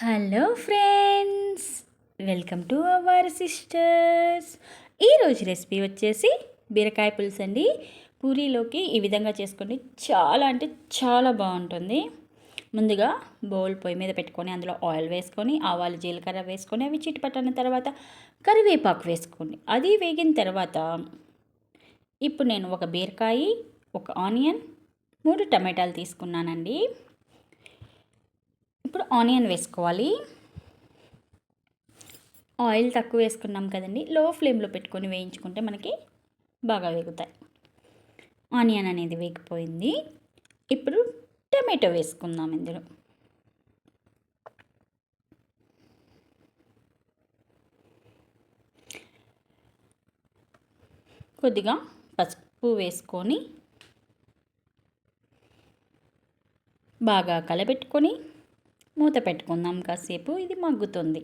Hello friends welcome to our sisters. ఈరోజు recipe వచ్చేసి బీరకాయ పులుసు అండి. పూరీలోకి ఈ విధంగా చేసుకోండి. చాలా అంటే చాలా బాగుంటుంది. ముందుగా బౌల్ పొయ్యి మీద పెట్టుకొని అందులో ఆయిల్ వేసుకొని ఆవాలు జీలకర్ర వేసుకొని అవి చిటిపట్టిన తర్వాత కరివేపాకు వేసుకోండి. అది వేగిన తర్వాత ఇప్పుడు నేను ఒక బీరకాయ ఒక ఆనియన్ మూడు టమాటాలు తీసుకున్నానండి. ఇప్పుడు ఆనియన్ వేసుకోవాలి. ఆయిల్ తక్కువ వేసుకున్నాం కదండి. లో ఫ్లేమ్లో పెట్టుకొని వేయించుకుంటే మనకి బాగా వేగుతాయి. ఆనియన్ అనేది వేగిపోయింది. ఇప్పుడు టమాటో వేసుకుందాం ఇందులో. కొద్దిగా పసుపు వేసుకొని బాగా కలబెట్టుకొని మూత పెట్టుకుందాం కాసేపు ఇది మగ్గుతుంది.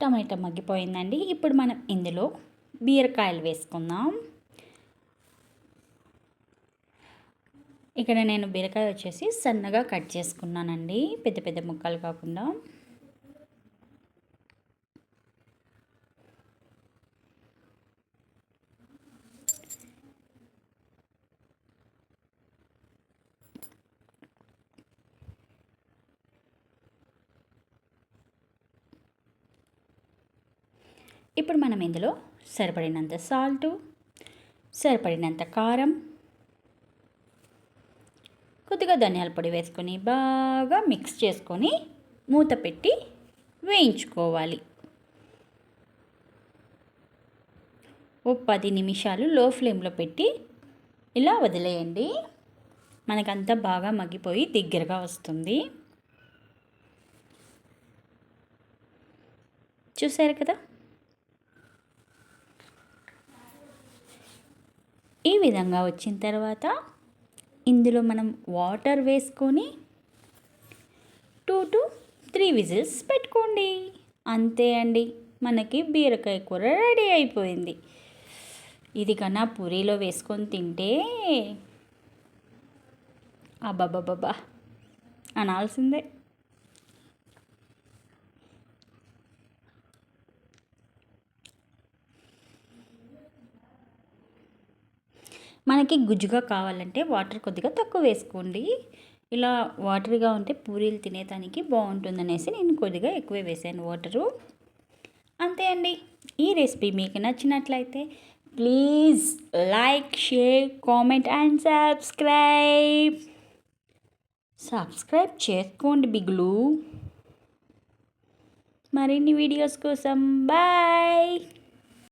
టమాటా మగ్గిపోయిందండి. ఇప్పుడు మనం ఇందులో బీరకాయలు వేసుకుందాం. ఇక్కడ నేను బీరకాయ వచ్చేసి సన్నగా కట్ చేసుకున్నానండి. పెద్ద పెద్ద ముక్కలు కాకుండా. ఇప్పుడు మనం ఇందులో సరిపడినంత సాల్టు సరిపడినంత కారం కొద్దిగా ధనియాల పొడి వేసుకొని బాగా మిక్స్ చేసుకొని మూత పెట్టి వేయించుకోవాలి. ఓ పది నిమిషాలు లో ఫ్లేమ్లో పెట్టి ఇలా వదిలేయండి. మనకంతా బాగా మగ్గిపోయి దగ్గరగా వస్తుంది. చూసారు కదా? ఈ విధంగా వచ్చిన తర్వాత ఇందులో మనం వాటర్ వేసుకొని టూ టు త్రీ విజిల్స్ పెట్టుకోండి. అంతే అండి. మనకి బీరకాయ కూర రెడీ అయిపోయింది. ఇది కన్నా పూరీలో వేసుకొని తింటే అబ్బాబ్బాబ్బా అనాల్సిందే. మనకి గుజ్జుగా కావాలంటే వాటర్ కొద్దిగా తక్కువ వేసుకోండి. ఇలా వాటర్గా ఉంటే పూరీలు తినేదానికి బాగుంటుందనేసి నేను కొద్దిగా ఎక్కువ వేసాను వాటరు. అంతే అండి. ఈ రెసిపీ మీకు నచ్చినట్లయితే please like share comment and subscribe. Subscribe చేసుకోండి బిగులు. మరిన్ని వీడియోస్ కోసం బాయ్.